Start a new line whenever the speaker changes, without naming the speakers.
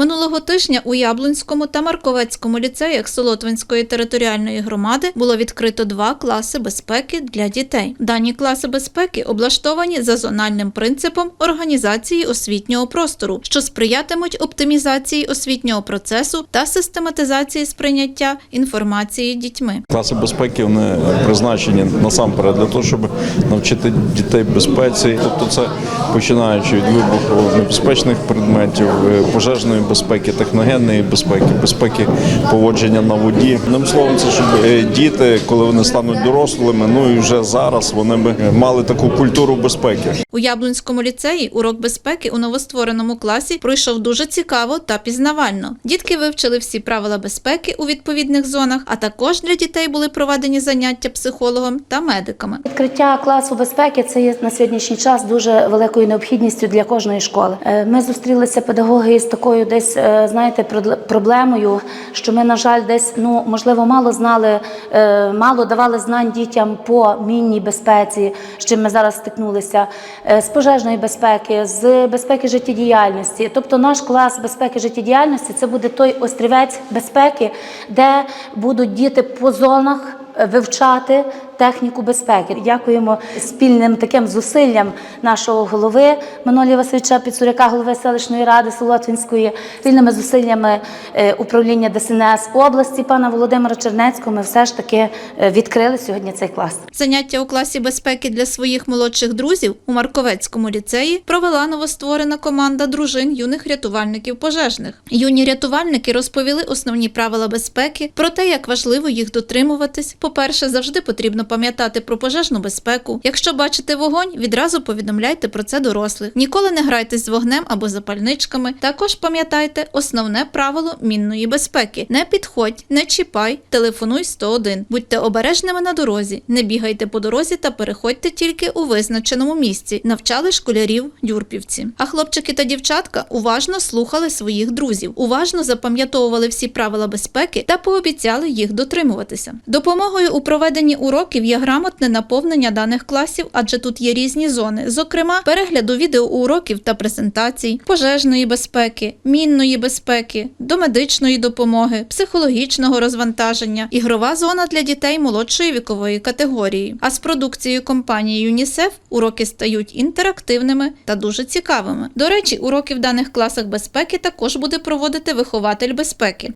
Минулого тижня у Яблунському та Марковецькому ліцеях Солотвинської територіальної громади було відкрито два класи безпеки для дітей. Дані класи безпеки облаштовані за зональним принципом організації освітнього простору, що сприятимуть оптимізації освітнього процесу та систематизації сприйняття інформації дітьми.
Класи безпеки вони призначені насамперед для того, щоб навчити дітей безпеці. Тобто, це починаючи від вибуху небезпечних предметів, е, пожежної безпеки, техногенної безпеки, безпеки поводження на воді. Одним словом, це щоб е, діти, коли вони стануть дорослими, ну і вже зараз вони би мали таку культуру безпеки.
У Яблунському ліцеї урок безпеки у новоствореному класі пройшов дуже цікаво та пізнавально. Дітки вивчили всі правила безпеки у відповідних зонах, а також для дітей були проведені заняття психологом та медиками.
Відкриття класу безпеки це є на сьогоднішній час дуже великою необхідністю для кожної школи. Е, Ми зустрілися педагоги з такою десь е, знаєте проблемою, що ми, на жаль, десь ну можливо мало знали, е, мало давали знань дітям по мінній безпеці, з чим ми зараз стикнулися, е, з пожежної безпеки, з безпеки життєдіяльності. Тобто, наш клас безпеки життєдіяльності це буде той острівець безпеки, де будуть діти по зонах вивчати техніку безпеки. Дякуємо спільним таким зусиллям нашого голови Манолія Васильовича Підсуряка, голови селищної ради Солотвінської, спільними зусиллями е, управління ДСНС області пана Володимира Чернецького. Ми все ж таки е, відкрили сьогодні цей клас.
Заняття у класі безпеки для своїх молодших друзів у Марковецькому ліцеї провела новостворена команда дружин юних рятувальників пожежних. Юні рятувальники розповіли основні правила безпеки, про те, як важливо їх дотримуватись. По-перше, завжди потрібно пам'ятати про пожежну безпеку. Якщо бачите вогонь, відразу повідомляйте про це дорослих. Ніколи не грайтесь з вогнем або запальничками. Також пам'ятайте основне правило мінної безпеки: не підходь, не чіпай, телефонуй 101. Будьте обережними на дорозі, не бігайте по дорозі та переходьте тільки у визначеному місці. Навчали школярів дюрпівці. А хлопчики та дівчатка уважно слухали своїх друзів, уважно запам'ятовували всі правила безпеки та пообіцяли їх дотримуватися. Допомогою у проведенні уроків є грамотне наповнення даних класів, адже тут є різні зони, зокрема перегляду відеоуроків та презентацій, пожежної безпеки, мінної безпеки, домедичної допомоги, психологічного розвантаження, ігрова зона для дітей молодшої вікової категорії. А з продукцією компанії ЮНІСЕФ уроки стають інтерактивними та дуже цікавими. До речі, уроки в даних класах безпеки також буде проводити вихователь безпеки.